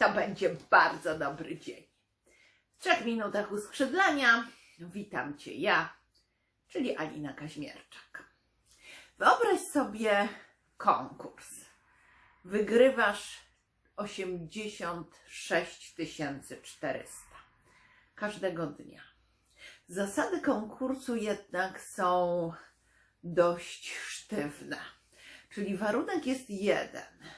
to będzie bardzo dobry dzień. W trzech minutach uskrzydlania witam Cię ja, czyli Alina Kaźmierczak. Wyobraź sobie konkurs. Wygrywasz 86 400 każdego dnia. Zasady konkursu jednak są dość sztywne. Czyli warunek jest jeden.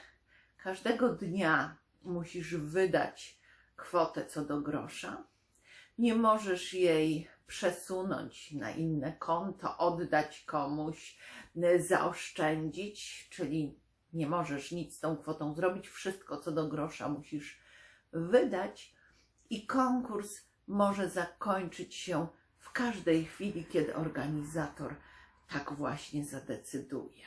Każdego dnia musisz wydać kwotę co do grosza. Nie możesz jej przesunąć na inne konto, oddać komuś, y, zaoszczędzić, czyli nie możesz nic z tą kwotą zrobić. Wszystko co do grosza musisz wydać i konkurs może zakończyć się w każdej chwili, kiedy organizator tak właśnie zadecyduje.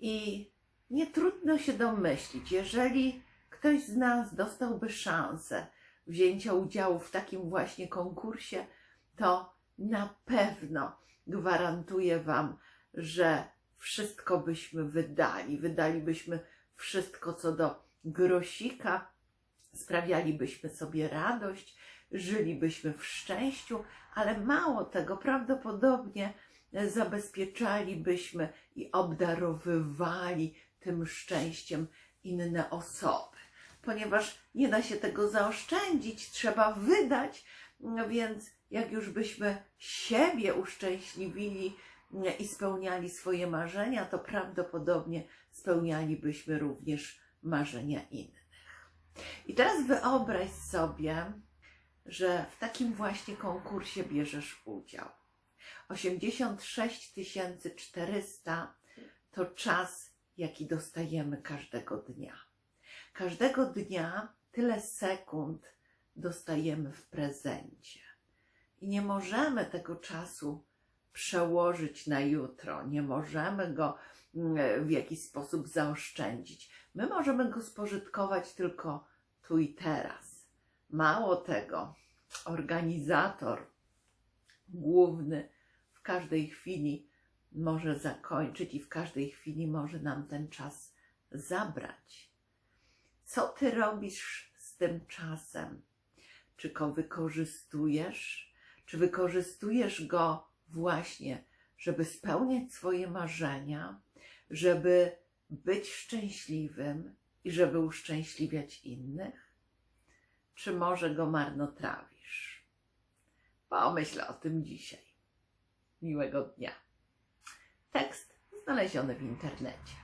I nie trudno się domyślić, jeżeli ktoś z nas dostałby szansę wzięcia udziału w takim właśnie konkursie, to na pewno gwarantuję Wam, że wszystko byśmy wydali. Wydalibyśmy wszystko co do grosika, sprawialibyśmy sobie radość, żylibyśmy w szczęściu, ale mało tego, prawdopodobnie zabezpieczalibyśmy i obdarowywali tym szczęściem inne osoby. Ponieważ nie da się tego zaoszczędzić, trzeba wydać, no więc jak już byśmy siebie uszczęśliwili i spełniali swoje marzenia, to prawdopodobnie spełnialibyśmy również marzenia innych. I teraz wyobraź sobie, że w takim właśnie konkursie bierzesz udział. 86 400 to czas, jaki dostajemy każdego dnia. Każdego dnia tyle sekund dostajemy w prezencie. I nie możemy tego czasu przełożyć na jutro, nie możemy go mm, w jakiś sposób zaoszczędzić. My możemy go spożytkować tylko tu i teraz. Mało tego, organizator główny w każdej chwili może zakończyć i w każdej chwili może nam ten czas zabrać. Co ty robisz z tym czasem? Czy go wykorzystujesz? Czy wykorzystujesz go właśnie, żeby spełniać swoje marzenia, żeby być szczęśliwym i żeby uszczęśliwiać innych? Czy może go marnotrawisz? Pomyśl o tym dzisiaj. Miłego dnia. Tekst znaleziony w internecie.